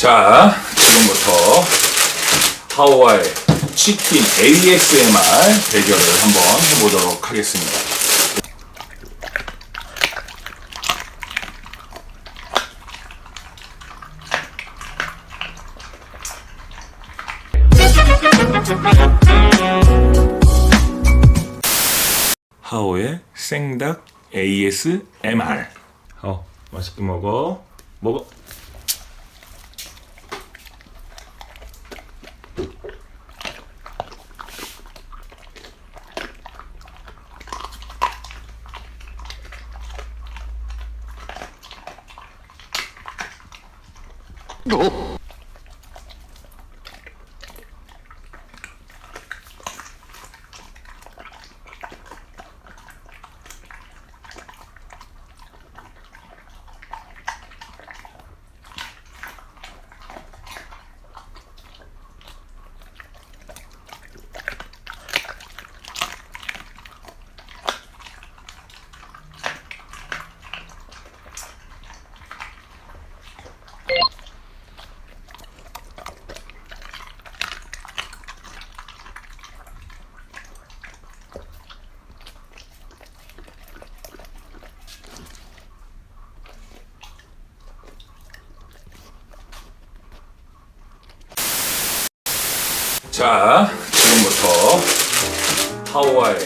자, 지금부터 하와이 치킨 ASMR 대결을 한번 해보도록 하겠습니다. 하오의 생닭 ASMR. 어, 맛있게 먹어. 먹어. ど。 자, 지금부터 하와이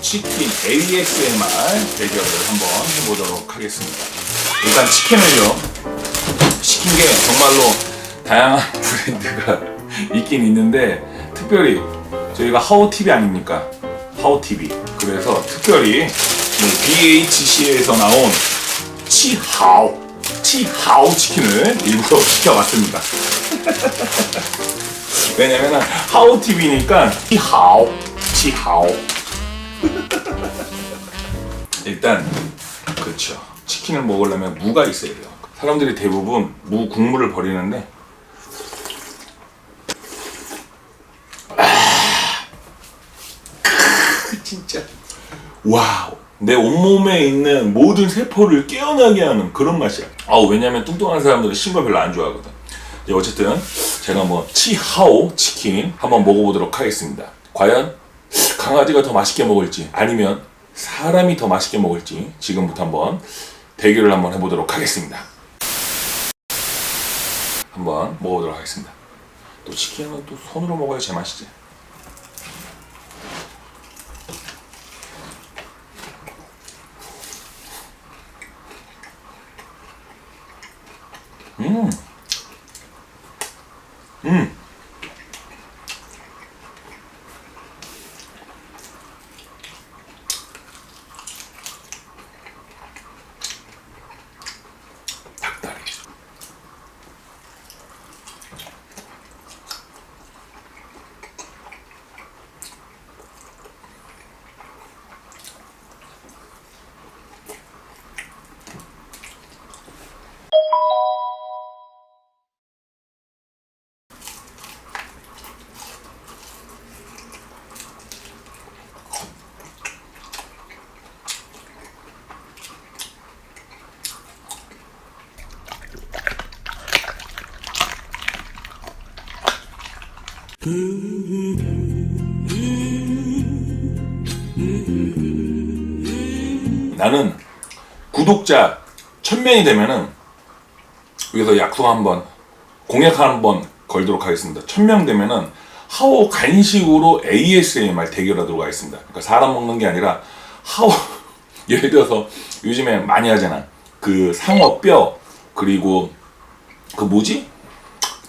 치킨 ASMR 대결을 한번 해보도록 하겠습니다. 일단 치킨을요, 시킨 게 정말로 다양한 브랜드가 있긴 있는데, 특별히 저희가 하오TV 아닙니까? 하오TV. 그래서 특별히 BHC에서 나온 치하오, 치하오 치킨을 일부러 시켜봤습니다. 왜냐면은 하오 TV니까 치하오 치하오. 일단 그렇죠. 치킨을 먹으려면 무가 있어야 돼요. 사람들이 대부분 무 국물을 버리는데 아, 진짜. 와우. 내 온몸에 있는 모든 세포를 깨어나게 하는 그런 맛이야. 아우 왜냐면 뚱뚱한 사람들은 신 거 별로 안 좋아하거든. 예, 어쨌든 제가 한번 치하오 치킨 한번 먹어보도록 하겠습니다. 과연 강아지가 더 맛있게 먹을지 아니면 사람이 더 맛있게 먹을지 지금부터 한번 대결을 한번 해보도록 하겠습니다. 한번 먹어보도록 하겠습니다. 또 치킨은 또 손으로 먹어야 제맛이지. 음. 음. 닭다리. 나는 구독자 1000명이 되면은 여기서 약속 한번 공약 한번 걸도록 하겠습니다. 1000명 되면은 하오 간식으로 ASMR 대결하도록 하겠습니다. 그러니까 사람 먹는 게 아니라 하오 예를 들어서 요즘에 많이 하잖아. 그 상어 뼈 그리고 그 뭐지?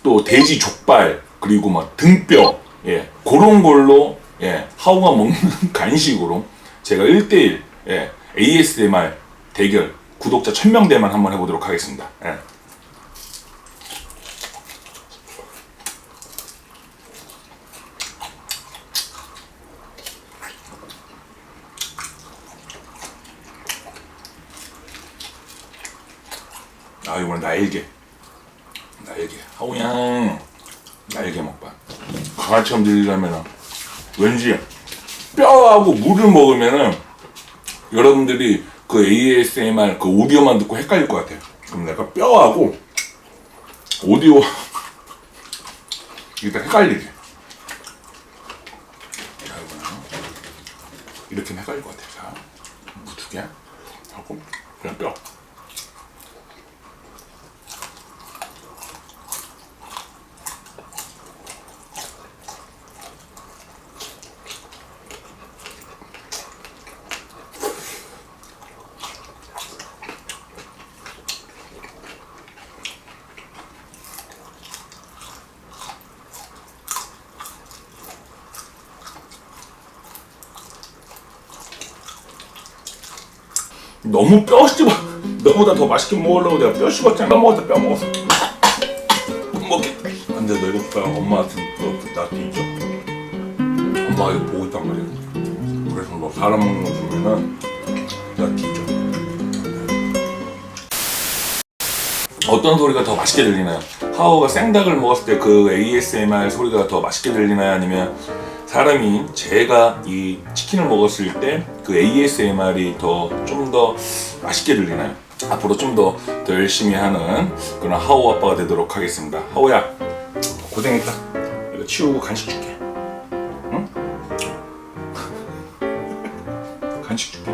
또 돼지 족발 그리고 막 등뼈 예 그런 걸로 예 하오가 먹는 간식으로 제가 1대1 예 ASMR 대결 구독자 1000명 대만 한번 해보도록 하겠습니다. 예. 아 이번엔 날개 날개 하우양 날개 먹방 강아지처럼 들리려면 왠지 뼈하고 물을 먹으면은 여러분들이 그 ASMR 그 오디오만 듣고 헷갈릴 것 같아요 그럼 내가 뼈하고 오디오 이게 다 이거는 이렇게 헷갈릴 것 같아. 자, 무두 개 하고 그냥 뼈. 너무 뼈 씹어. 너보다 더 맛있게 먹으려고 내가 뼈 씹었잖아. 뼈 먹었다 뼈 먹었어. 먹게. 근데 너 이거 봐. 엄마한테 너 나한테 있죠? 엄마가 이거 보고 있단 말이야. 그래서 너 사람 먹는 거 주면은 나 뒤져. 어떤 소리가 더 맛있게 들리나요? 하오가 생닭을 먹었을 때 그 ASMR 소리가 더 맛있게 들리나요? 아니면 사람이 제가 이 치킨을 먹었을 때 그 ASMR이 더 좀 더 맛있게 들리나요? 앞으로 좀 더 더 열심히 하는 그런 하오 아빠가 되도록 하겠습니다. 하오야 고생했다. 이거 치우고 간식 줄게. 응? 간식 줄게.